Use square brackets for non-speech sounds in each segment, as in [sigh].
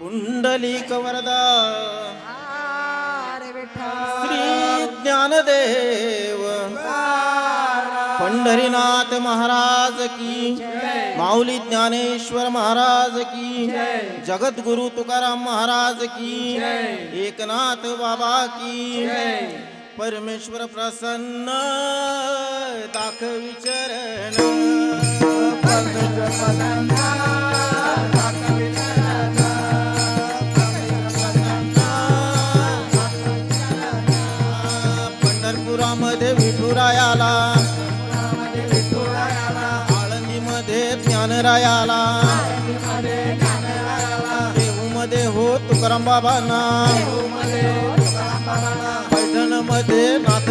पुंडलिक वरदा श्री ज्ञानदेव. पंढरीनाथ महाराज की. माऊली ज्ञानेश्वर महाराज की. जगद्गुरु तुकाराम महाराज की. एकनाथ बाबा की. परमेश्वर प्रसन्न. दाखवी विठुरायाला. आळंदीमध्ये ज्ञानरायाला. देहूमध्ये हो तुकाराम बाबांना पैठणमध्ये नाथ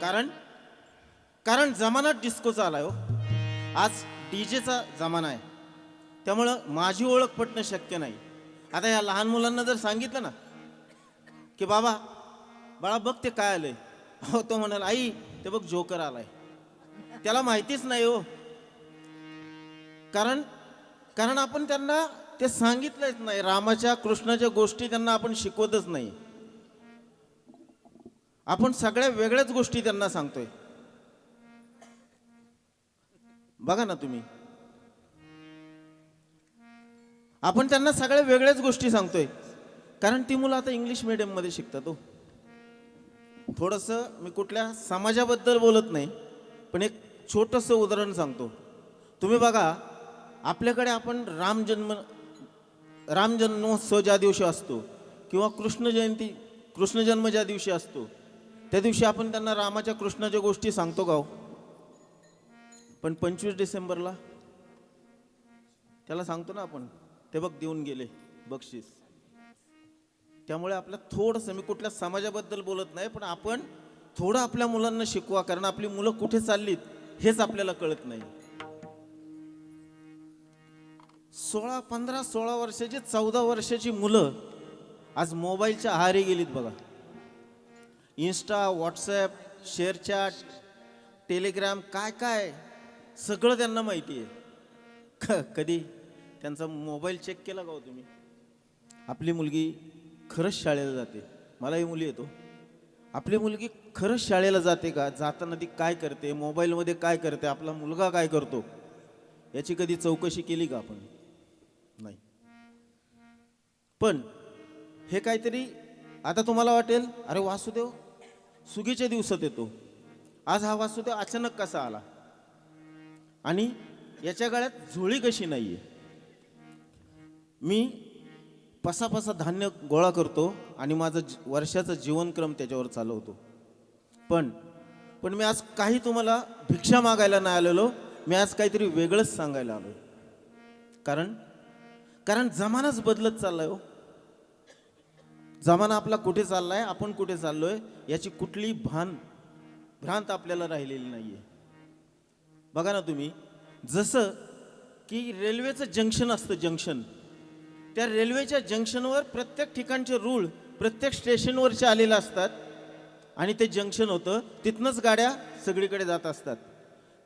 कारण कारण जमाना डिस्कोचा आलाय हो. आज डीजेचा जमाना आहे. त्यामुळं माझी ओळख पटणं शक्य नाही. आता या लहान मुलांना जर सांगितलं ना की बाबा बाळा बघ ते काय आलंय. हो तो म्हणाल आई ते बघ जोकर आलाय. त्याला माहितीच नाही हो. कारण कारण आपण त्यांना ते सांगितलंच नाही. रामाच्या कृष्णाच्या गोष्टी त्यांना आपण शिकवतच नाही. आपण सगळ्या वेगळ्याच गोष्टी त्यांना सांगतोय. बघा ना तुम्ही. आपण त्यांना सगळ्या वेगळ्याच गोष्टी सांगतोय. कारण ती मुलं आता इंग्लिश मिडियममध्ये मध्ये शिकतात हो. थोडस मी कुठल्या समाजाबद्दल बोलत नाही पण एक छोटस उदाहरण सांगतो. तुम्ही बघा आपल्याकडे आपण राम जन्म राम जन्मोत्सव ज्या दिवशी असतो किंवा कृष्ण जयंती कृष्ण जन्म ज्या दिवशी असतो त्या दिवशी आपण त्यांना रामाच्या कृष्णाच्या गोष्टी सांगतो का पण पंचवीस डिसेंबरला त्याला सांगतो ना आपण ते बघ देऊन गेले बक्षीस. त्यामुळे आपल्या थोडंसं मी कुठल्या समाजाबद्दल बोलत नाही पण आपण थोडं आपल्या मुलांना शिकवा कारण आपली मुलं कुठे चाललीत हेच आपल्याला कळत नाही. सोळा पंधरा सोळा वर्षाची चौदा वर्षाची मुलं आज मोबाईलच्या आहारी गेलीत बघा. इन्स्टा व्हॉट्सॲप शेअरचॅट टेलिग्राम काय काय? सगळं त्यांना माहिती आहे. [laughs] क- कधी? त्यांचा मोबाईल चेक केला का हो तुम्ही? आपली मुलगी खरंच शाळेला जाते. मलाही मुली येतो. आपली मुलगी खरंच शाळेला जाते का? जाताना ती काय करते? मोबाईलमध्ये काय करते? आपला मुलगा काय करतो? याची कधी चौकशी केली का आपण? नाही. पण हे काहीतरी आता तुम्हाला वाटेल अरे वासुदेव सुगीच्या दिवसात येतो. आज हा वासुदेव अचानक कसा आला? आणि याच्या गळ्यात झोळी कशी नाहीये? मी पसा पसा धान्य गोळा करतो आणि माझं वर्षाचा वर्षाचं जीवनक्रम त्याच्यावर चालवतो. पण पण मी आज काही तुम्हाला भिक्षा मागायला नाही आलेलो मी आज काहीतरी वेगळंच सांगायला आलो कारण कारण जमानाच बदलत चाललाय हो. जमाना आपला कुठे चालला आहे आपण कुठे चाललोय याची कुठली भान भ्रांत आपल्याला राहिलेली नाहीये. बघा ना तुम्ही जसं की रेल्वेचं जंक्शन असतं जंक्शन. त्या रेल्वेच्या जंक्शनवर प्रत्येक ठिकाणचे रूळ प्रत्येक स्टेशनवरचे आलेले असतात. आणि ते जंक्शन होतं तिथनंच गाड्या सगळीकडे जात असतात.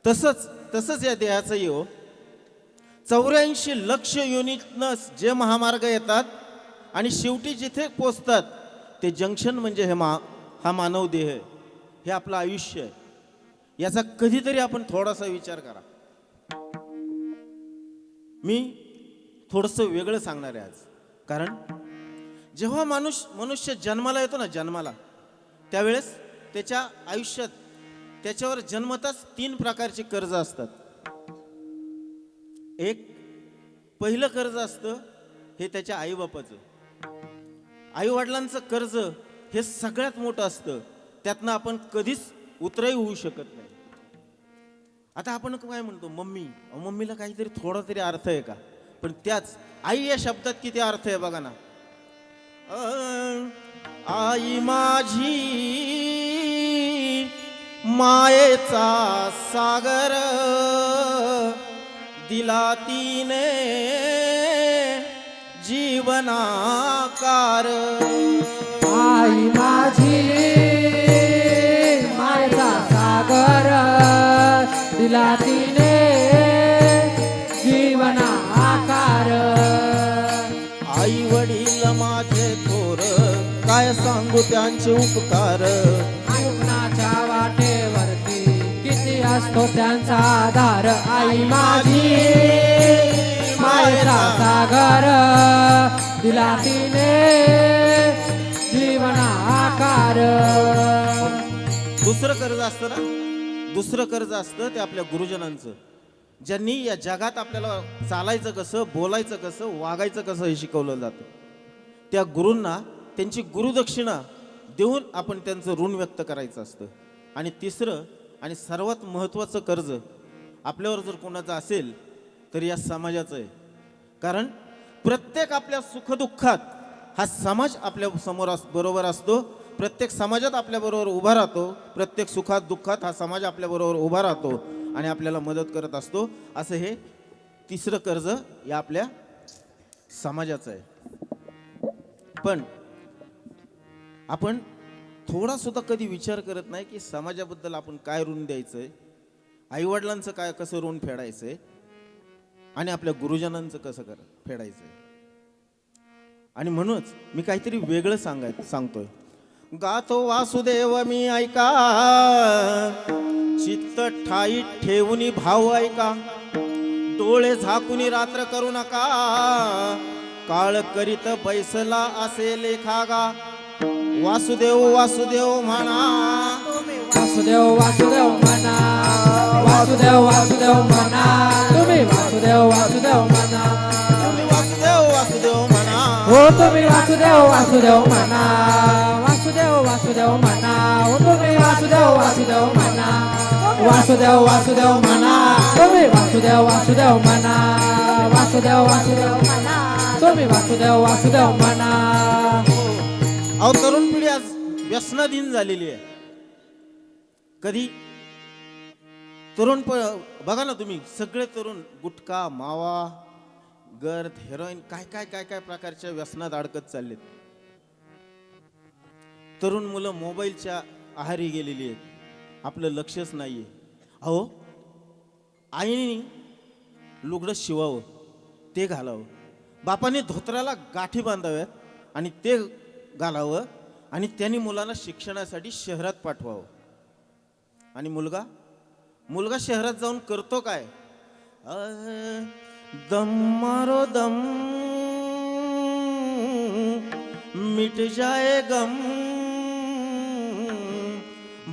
तसंच तसंच या देहाचं येऊ हो. चौऱ्याऐंशी लक्ष युनिटनं जे महामार्ग येतात आणि शेवटी जिथे पोचतात ते जंक्शन म्हणजे हे मा हा मानव देह हे आपलं आयुष्य आहे. याचा कधीतरी आपण थोडासा विचार करा. मी थोडंसं वेगळं सांगणार आहे आज. कारण जेव्हा माणूस मनुष्य जन्माला येतो ना जन्माला त्यावेळेस त्याच्या आयुष्यात त्याच्यावर जन्मताच तीन प्रकारची कर्ज असतात. एक पहिलं कर्ज असतं हे त्याच्या आईबापाचं. आईवडिलांचं कर्ज हे सगळ्यात मोठं असतं. त्यातनं आपण कधीच उतरही होऊ शकत नाही. आता आपण काय म्हणतो? मम्मी. मम्मीला काहीतरी थोडा तरी अर्थ आहे का? पण त्याच आई या शब्दात किती अर्थ आहे बघा ना. आई माझी मायेचा सागर दिला तिने जीवनाकार। आई माझी मायचा सागर दिला तिने जीवना आकार आई वडील माझे थोर काय सांगू त्यांचे उपकार? आयुष्याच्या वाटेवरती किती असतो त्यांचा आधार? आई माझी मायचा सागर दिला तिने जीवना आकार. दुसरं कर्ज असतं ना? दुसरं कर्ज असतं ते आपल्या गुरुजनांचं. ज्यांनी या जगात आपल्याला चालायचं कसं बोलायचं कसं वागायचं कसं हे शिकवलं जातं. त्या गुरूंना त्यांची गुरुदक्षिणा देऊन आपण त्यांचं ऋण व्यक्त करायचं असतं. आणि तिसरं आणि सर्वात महत्त्वाचं कर्ज आपल्यावर जर कोणाचं असेल तर या समाजाचं आहे. कारण प्रत्येक आपल्या सुखदुःखात हा समाज आपल्यासमोर अस बरोबर असतो. प्रत्येक समाजात आपल्याबरोबर उभा राहतो. प्रत्येक सुखात दुःखात हा समाज आपल्याबरोबर उभा राहतो आणि आपल्याला मदत करत असतो. असं हे तिसरं कर्ज या आपल्या समाजाचं आहे. पण आपण थोडा सुद्धा कधी विचार करत नाही की समाजाबद्दल आपण काय ऋण द्यायचं आहे आईवडिलांचं काय कसं ऋण फेडायचं आहे आणि आपल्या गुरुजनांचं कसं कर फेडायचं आहे आणि म्हणूनच मी काहीतरी वेगळं सांगाय सांगतोय. गातो वासुदेव मी ऐका. चित्त ठाई ठेवून भाव ऐका. डोळे झाकून रात्र करू नका. काळ करीत बैसला असे लेखागा. वासुदेव वासुदेव म्हणा. वासुदेव वासुदेव म्हणा. वासुदेव वासुदेव म्हणा तुम्ही वासुदेव वासुदेव म्हणा तुम्ही वासुदेव वासुदेव म्हणा हो तुम्ही वासुदेव वासुदेव म्हणा वासुदेव वासुदेव म्हणा हो तुम्ही वासुदेव वासुदेव म्हणा वासुदेव वासुदेव म्हणा तुम्ही वासुदेव वासुदेव म्हणा वासुदेव वासुदेव म्हणा तुम्ही वासुदेव वासुदेव म्हणा अहो तरुण पिढी आज व्यसनाधीन झालेली आहे कधी तरुण प बघा ना तुम्ही सगळे तरुण गुटखा मावा गर्द हेरोईन काय काय काय काय प्रकारच्या व्यसनात अडकत चाललेत. तरुण मुलं मोबाईलच्या आहारी गेलेली आहेत. आपलं लक्षच नाहीये. अहो आईने लुगडं शिवावं ते घालावं. बापाने धोत्राला गाठी बांधाव्यात आणि ते घालावं आणि त्यांनी मुलांना शिक्षणासाठी शहरात पाठवावं. आणि मुलगा मुलगा शहरात जाऊन करतो काय? अ, दम मारो दम. मिट जाए गम.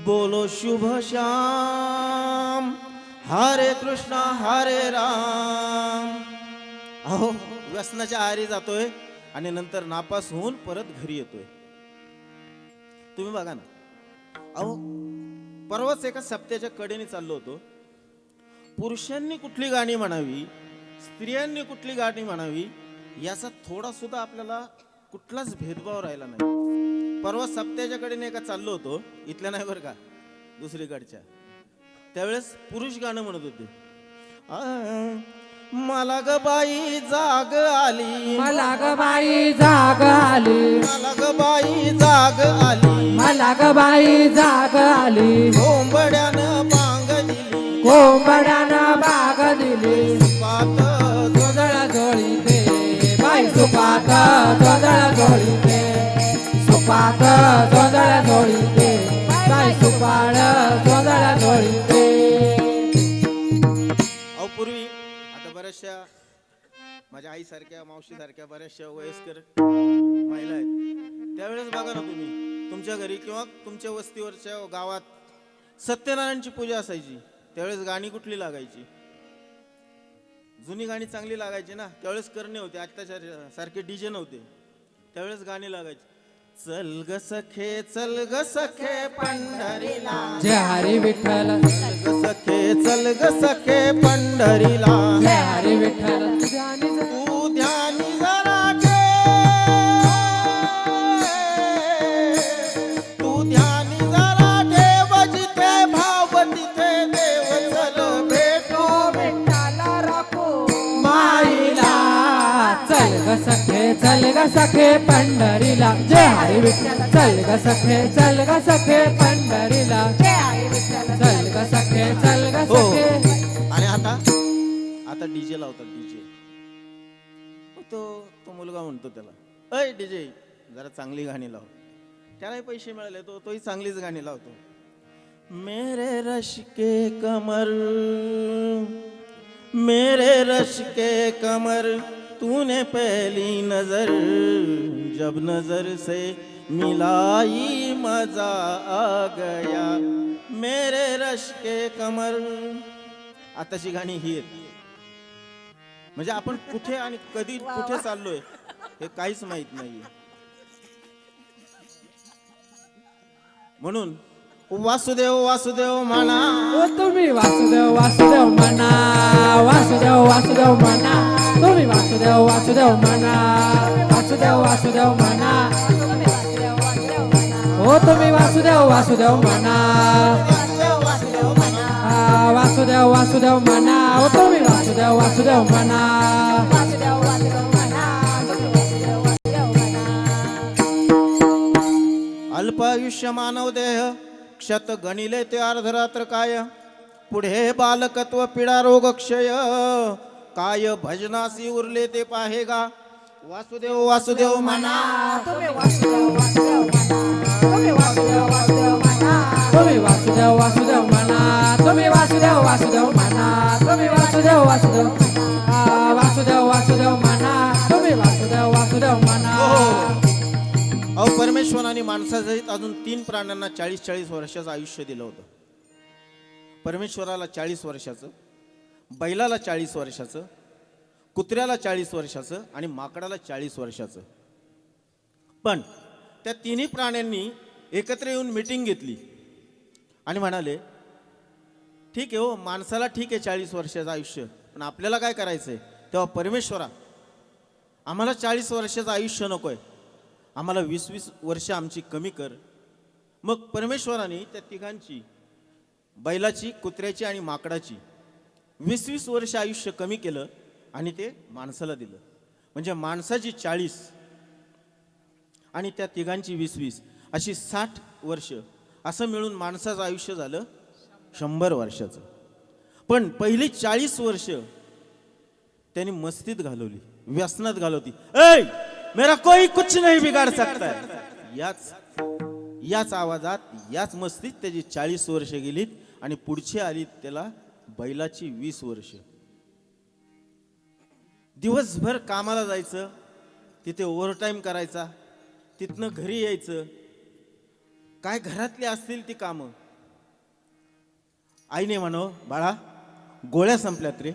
बोलो शुभ श्याम. हरे कृष्णा हरे राम. अहो व्यसनाच्या आहारी जातोय आणि नंतर नापास होऊन परत घरी येतोय. तुम्ही बघा ना. अहो परवाच एका सप्त्याच्या कडेने चाललो होतो. पुरुषांनी कुठली गाणी म्हणावी स्त्रियांनी कुठली गाणी म्हणावी याचा थोडा सुद्धा आपल्याला कुठलाच भेदभाव राहिला नाही. परवा सप्त्याच्या कडेने एका चाललो होतो इथल्या नाही बरं का दुसरीकडच्या. त्यावेळेस पुरुष गाणं म्हणत होते. मला ग बाई जाग आली. मला ग बाई जाग आली. मला ग बाई जाग आली. मला ग बाई जाग आली. कोंबड्यानं बांग दिली. कोंबड्यानं बाग दिली. पात जोदळ जोळी दे बाई सुपात जोदळ जोळी दे सुपात जोदळ बाई सुपाळ जोदळ जोळी दे अहो पूर्वी आता बऱ्याचशा माझ्या आईसारख्या मावशीसारख्या बऱ्याचशा वयस्कर महिला आहेत. त्यावेळेस बघा ना तुम्ही तुमच्या घरी किंवा तुमच्या वस्तीवरच्या गावात सत्यनारायणची पूजा असायची. त्यावेळेस गाणी कुठली लागायची? जुनी गाणी चांगली लागायची ना. त्यावेळेस करणे होते आत्ताच्या सारखे डीजे नव्हते. त्यावेळेस गाणी लागायची. चल ग सखे चल ग सखे पंढरीला. जय हरी विठ्ठल. चल ग सखे चल ग सखे पंढरीला. जय हरी विठ्ठल. ग सखे पंढरीला. जय हरी विठ्ठल. चल ग सखे चल ग सखे पंढरीला. चल ग सखे चल ग हो. सखे. आणि आता? आता डीजे लावतात डीजे. तो तो मुलगा म्हणतो त्याला अय डीजे जरा चांगली गाणी लाव. त्यालाही पैसे मिळाले तो तोही चांगलीच गाणी लावतो. मेरे रश के कमर मेरे रश के कमर तूने पहली नजर जब नजर से मिलाई मजा आ गया। मेरे रश के कमर। आताची गाणी ही आहेत. म्हणजे आपण कुठे आणि कधी कुठे चाललोय हे काहीच माहीत नाहीये. म्हणून वासुदेव वासुदेव म्हणा. तुम्ही वासुदेव वासुदेव म्हणा वासुदेव वासुदेव म्हणा. तुम्ही वासुदेव वासुदेव म्हणा वासुदेव वासुदेव म्हणा हो तुम्ही वासुदेव वासुदेव म्हणा आ, वासुदेव वासुदेव म्हणा ओ तुम्ही वासुदेव वासुदेव म्हणा अल्पायुष्य मानव देह क्षत गणिले ते अर्धरात्र काय पुढे बालकत्व पिडा रोग काय भजनासी उरले ते पाहेगा. वासुदेव वासुदेव म्हणा. तुम्ही वासुदेव वासुदेव म्हणा. तुम्ही वासुदेव वासुदेव म्हणा. तुम्ही वासुदेव वासुदेव आ, वासुदेव वासुदेव म्हणा. तुम्ही वासुदेव वासुदेव म्हणा. अहो परमेश्वराने माणसासहित अजून तीन प्राण्यांना चाळीस चाळीस वर्षाचं आयुष्य दिलं होतं. परमेश्वराला चाळीस वर्षाचं. बैलाला चाळीस वर्षाचं कुत्र्याला चाळीस वर्षाचं आणि माकडाला चाळीस वर्षाचं. पण त्या तिन्ही प्राण्यांनी एकत्र येऊन मिटिंग घेतली आणि म्हणाले ठीक आहे हो माणसाला ठीक आहे चाळीस वर्षाचं आयुष्य पण आपल्याला काय करायचं आहे तेव्हा परमेश्वरा आम्हाला चाळीस वर्षाचं आयुष्य नको आहे आम्हाला वीस वीस वर्ष आमची कमी कर. मग परमेश्वराने त्या तिघांची बैलाची कुत्र्याची आणि माकडाची वीस वीस वर्ष आयुष्य कमी केलं आणि ते माणसाला दिलं. म्हणजे माणसाची चाळीस आणि त्या तिघांची वीस वीस अशी साठ वर्ष असं मिळून माणसाचं आयुष्य झालं शंभर वर्षाचं. पण पहिली चाळीस वर्ष त्यांनी मस्तीत घालवली व्यसनात घालवती. ऐ मेरा कोई कुछ नाही बिगाड़ सकता याच याच आवाजात याच मस्तीत त्याची चाळीस वर्ष गेलीत आणि पुढची आली त्याला बैलाची वीस वर्ष. दिवसभर कामाला जायचं तिथे ओव्हरटाईम करायचा तिथनं घरी यायचं. काय घरातली असतील ती कामं. आईने म्हणाव बाळा गोळ्या संपल्यात रे.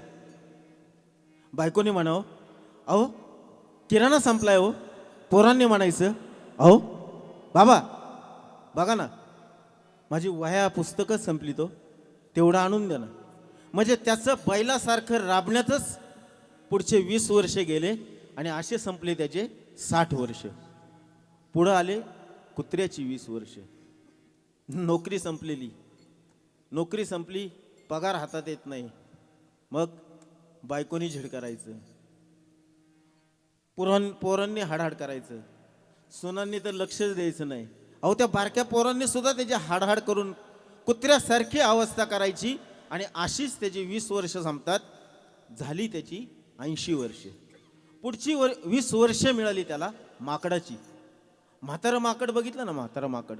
बायकोने म्हणावं अहो किराणा संपलाय हो. पोरांनी म्हणायचं अहो बाबा बघा ना माझी वह्या पुस्तकं संपली तो हो, तेवढं आणून द्या ना. म्हणजे त्याचं बैलासारखं राबण्यातच पुढचे वीस वर्ष गेले आणि असे संपले त्याचे साठ वर्ष. पुढं आले कुत्र्याची वीस वर्ष. नोकरी संपलेली. नोकरी संपली पगार हातात येत नाही. मग बायकोनी झिड करायचं. पुरण पोरांनी हाडहाड करायचं. सुनांनी तर लक्षच द्यायचं नाही. अहो त्या बारक्या पोरांनी सुद्धा त्याची हाडहाड करून कुत्र्यासारखी अवस्था करायची आणि अशीच त्याची वीस वर्ष संपतात. झाली त्याची ऐंशी वर्षे. पुढची वर वीस वर्ष मिळाली त्याला माकडाची. म्हातारं माकड बघितलं ना म्हातारं माकड?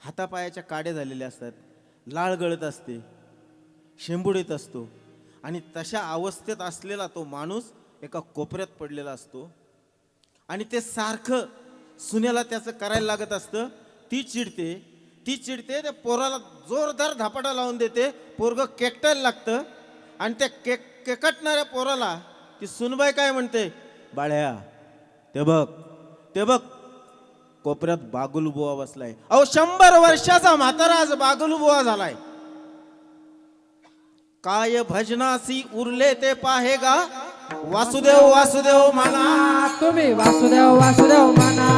हातापायाच्या काड्या झालेल्या असतात. लाळ गळत असते. शेंबुडीत असतो. आणि तशा अवस्थेत असलेला तो माणूस एका कोपऱ्यात पडलेला असतो. आणि ते सारखं सुन्याला त्याचं करायला लागत असतं. ती चिडते. ती चिडते त्या पोराला जोरदार धापाटा लावून देते. पोरग केकटायला लागतं. आणि त्या केक केकटणाऱ्या पोराला ती सुनबाई काय म्हणते? बाळ्या ते बघ ते बघ कोपऱ्यात बागुलबुवा बसलाय. अहो शंभर वर्षाचा म्हातारा आज बागुलबुवा झालाय. काय भजनासी उरले ते पाहे गा? वासुदेव वासुदेव म्हणा. तुम्ही वासुदेव वासुदेव म्हणा.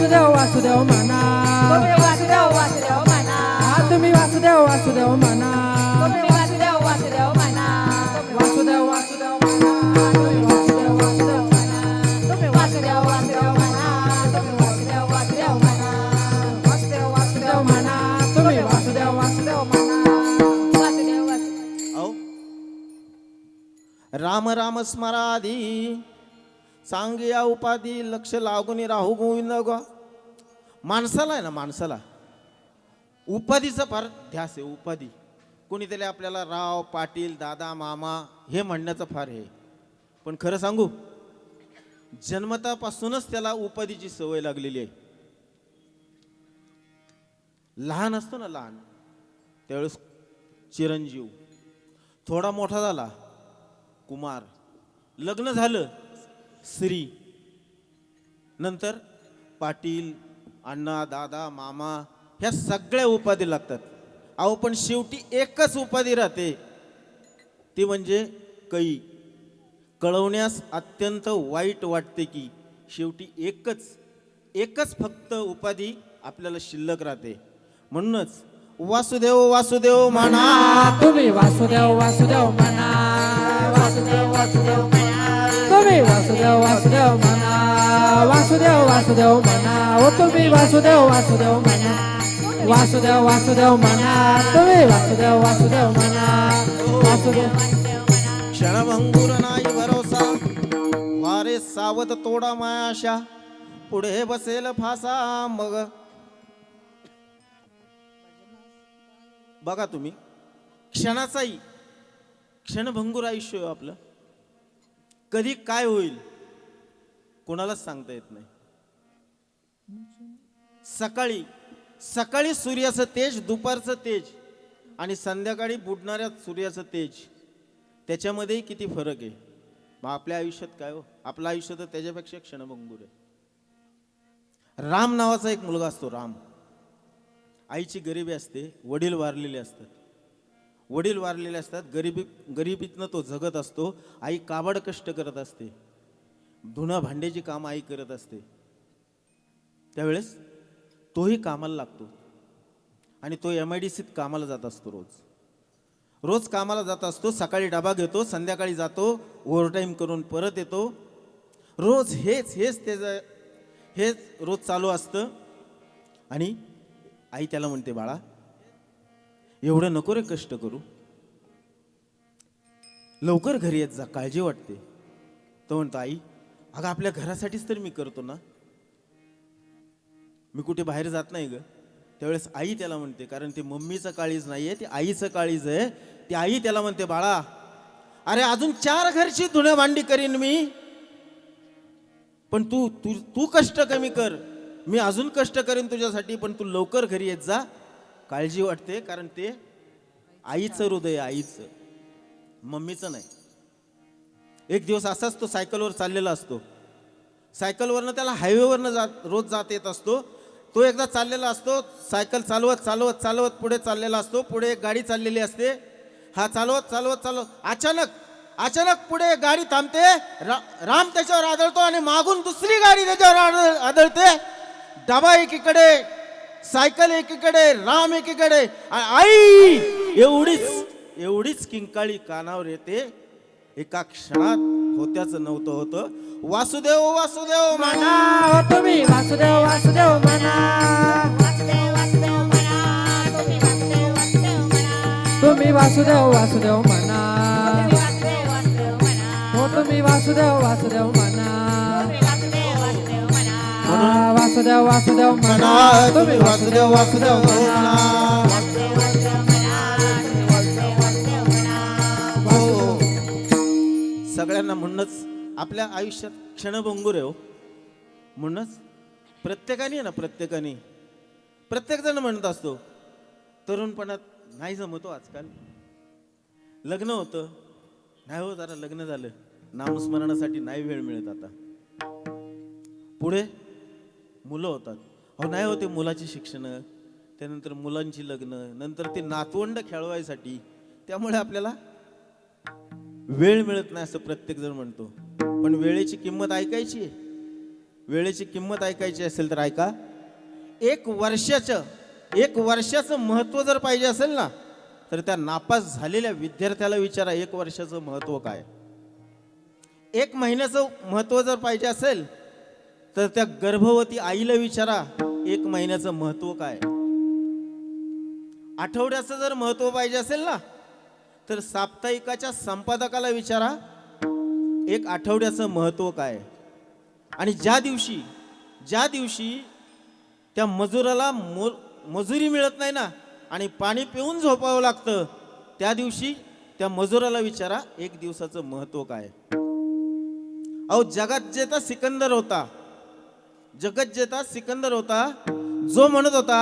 वासुदेव वासुदेव म्हणा वासुदेव वासुदेव म्हणा तुम्ही वासुदेव वासुदेव म्हणा वासुदेव वासुदेव म्हणा वासुदेव वासुदेव राम राम स्मरादी सांग या उपाधी लक्ष लागून राहू गोविंद ग. माणसाला आहे ना माणसाला. उपाधीचा फार ध्यास आहे उपाधी. कोणीतरी आपल्याला राव पाटील दादा मामा हे म्हणण्याचं फार हे. पण खरं सांगू जन्मतापासूनच त्याला उपाधीची सवय लागलेली आहे. लहान असतो ना लहान त्यावेळेस चिरंजीव. थोडा मोठा झाला कुमार. लग्न झालं श्री नंतर पाटील अण्णा दादा मामा ह्या सगळ्या उपाधी लागतात. अहो पण शेवटी एकच उपाधी राहते. ती म्हणजे कई कळवण्यास अत्यंत वाईट वाटते की शेवटी एकच एकच फक्त उपाधी आपल्याला शिल्लक राहते. म्हणूनच वासुदेव वासुदेव म्हणा. तुम्ही वासुदेव वासुदेव म्हणा. वासुदेव वासुदेव म्हणा. तुम्ही वासुदेव वासुदेव म्हणा वासुदेव वासुदेव म्हणा ओ तुम्ही वासुदेव वासुदेव म्हणा वासुदेव वासुदेव म्हणा तुम्ही वासुदेव वासुदेव म्हणा वासुदेव क्षणभंगुर नाही भरोसा वारे सावध तोडा मायाशा पुढे बसेल फासा मग. बघा तुम्ही क्षणाचाही क्षणभंगूर आयुष्य आपलं. कधी काय होईल? कोणालाच सांगता येत नाही. सकाळी सकाळी सूर्याचं तेज दुपारचं तेज आणि संध्याकाळी बुडणाऱ्या सूर्याचं तेज त्याच्यामध्येही किती फरक आहे? मग आपल्या आयुष्यात काय हो? आपलं आयुष्य तर त्याच्यापेक्षा क्षणभंगूर आहे. राम नावाचा एक मुलगा असतो राम. आईची गरिबी असते वडील वारलेले असतात. वडील वारलेले असतात गरिबी गरिबीतनं तो जगत असतो आई काबड कष्ट करत असते धुणं भांड्याची कामं आई करत असते. त्यावेळेस तोही कामाला लागतो आणि तो एम आय डी सीत कामाला जात असतो रोज. रोज कामाला जात असतो सकाळी डबा घेतो संध्याकाळी जातो ओव्हरटाईम करून परत येतो. रोज हेच हेच त्याचं हेच रोज चालू असतं. आणि आई त्याला म्हणते बाळा एवढं नको रे कष्ट करू. लवकर घरी येत जा काळजी वाटते. तो म्हणतो आई अगं आपल्या घरासाठीच तर मी करतो ना. मी कुठे बाहेर जात नाही ग. त्यावेळेस आई त्याला म्हणते कारण ते मम्मीचं काळीज नाहीये ते आईचं काळीज आहे. ती आई त्याला म्हणते बाळा अरे अजून चार घरची धुण्या भांडी करीन मी. पण तू तू तू कष्ट कमी कर. मी अजून कष्ट करेन तुझ्यासाठी पण तू लवकर घरी येत जा. काळजी वाटते कारण ते आईचं हृदय आईचं. मम्मीचं नाही. एक दिवस असाच तो सायकलवर चाललेला असतो. सायकलवरनं त्याला हायवेवरनं जात रोज जात येत असतो. तो एकदा चाललेला असतो सायकल चालवत चालवत चालवत पुढे चाललेला असतो. पुढे एक गाडी चाललेली असते. हा चालवत चालवत चालवत. अचानक अचानक पुढे गाडी थांबते. रा- राम त्याच्यावर आदळतो आणि मागून दुसरी गाडी त्याच्यावर आदळते. डबा एकीकडे सायकल एकीकडे राम एकीकडे. आई एवढीच एवढीच किंकाळी कानावर येते. एका क्षणात होत्याच नव्हतं होतं. वासुदेव वासुदेव म्हणा. तुम्ही वासुदेव वासुदेव म्हणा. तुम्ही वासुदेव वासुदेव म्हणा. हो तुम्ही वासुदेव वासुदेव म्हणा. वासुदेव वासुदेव म्हणा. तुम्ही वासुदेव वासुदेव म्हणा. हो. सगळ्यांना म्हणूनच आपल्या आयुष्यात क्षणभंगूर आहे हो. म्हणूनच प्रत्येकाने आहे ना प्रत्येकाने. प्रत्येक जण म्हणत असतो तरुणपणात नाही जमतो हो आजकाल. लग्न होतं. नाही हो जरा लग्न झालं. नामस्मरणासाठी नाही वेळ मिळत आता. पुढे? मुलं होतात. अहो नाही होते मुलाची शिक्षण त्यानंतर मुलांची लग्न नंतर ते नातवंड खेळवायसाठी त्यामुळे आपल्याला वेळ मिळत नाही असं प्रत्येक जण म्हणतो. पण वेळेची किंमत ऐकायची वेळेची किंमत ऐकायची असेल तर ऐका. एक वर्षाचं एक वर्षाचं महत्त्व जर पाहिजे असेल ना तर त्या नापास झालेल्या विद्यार्थ्याला विचारा एक वर्षाचं महत्त्व काय? एक महिन्याचं महत्त्व जर पाहिजे असेल तर त्या गर्भवती आईला विचारा एक महिन्याचं महत्त्व काय? आठवड्याचं जर महत्त्व पाहिजे असेल ना तर साप्ताहिकाच्या संपादकाला विचारा एक आठवड्याचं महत्त्व काय? आणि ज्या दिवशी ज्या दिवशी त्या मजुराला मो मजुरी मिळत नाही ना आणि पाणी पिऊन झोपावं लागतं त्या दिवशी त्या मजुराला विचारा एक दिवसाचं महत्त्व काय? अहो जगात जेता सिकंदर होता जगत जेता सिकंदर होता जो म्हणत होता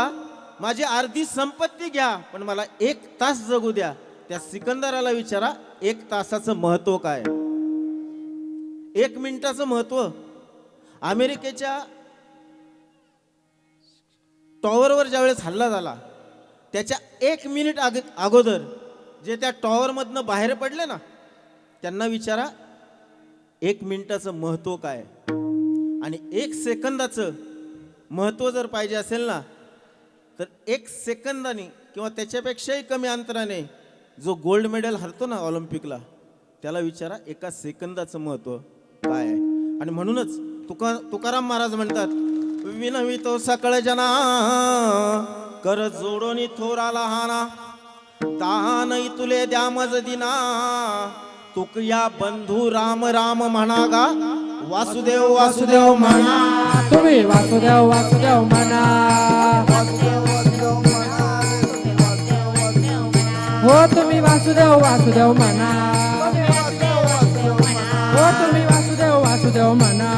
माझी अर्धी संपत्ती घ्या पण मला एक तास जगू द्या. त्या सिकंदराला विचारा एक तासाचं महत्त्व काय? एक मिनिटाचं महत्त्व. अमेरिकेच्या टॉवरवर ज्यावेळेस हल्ला झाला त्याच्या एक मिनिट आग अगोदर जे त्या टॉवरमधनं बाहेर पडले ना त्यांना विचारा एक मिनिटाचं महत्त्व काय? आणि एक सेकंदाचं महत्त्व जर पाहिजे असेल ना तर एक सेकंदाने किंवा त्याच्यापेक्षाही कमी अंतराने जो गोल्ड मेडल हरतो ना ऑलिम्पिकला त्याला विचारा एका सेकंदाचं महत्त्व काय आहे. आणि म्हणूनच तुका तुकाराम महाराज म्हणतात विनवी तो सकळ जना कर जोडोनी थोरा हाना दान तुले द्या मज दिना तुक या बंधू राम राम म्हणा गा वासुदेव वासुदेव म्हणा. तुम्ही वासुदेव वासुदेव म्हणा. हो तुम्ही वासुदेव वासुदेव म्हणा. हो तुम्ही वासुदेव वासुदेव म्हणा.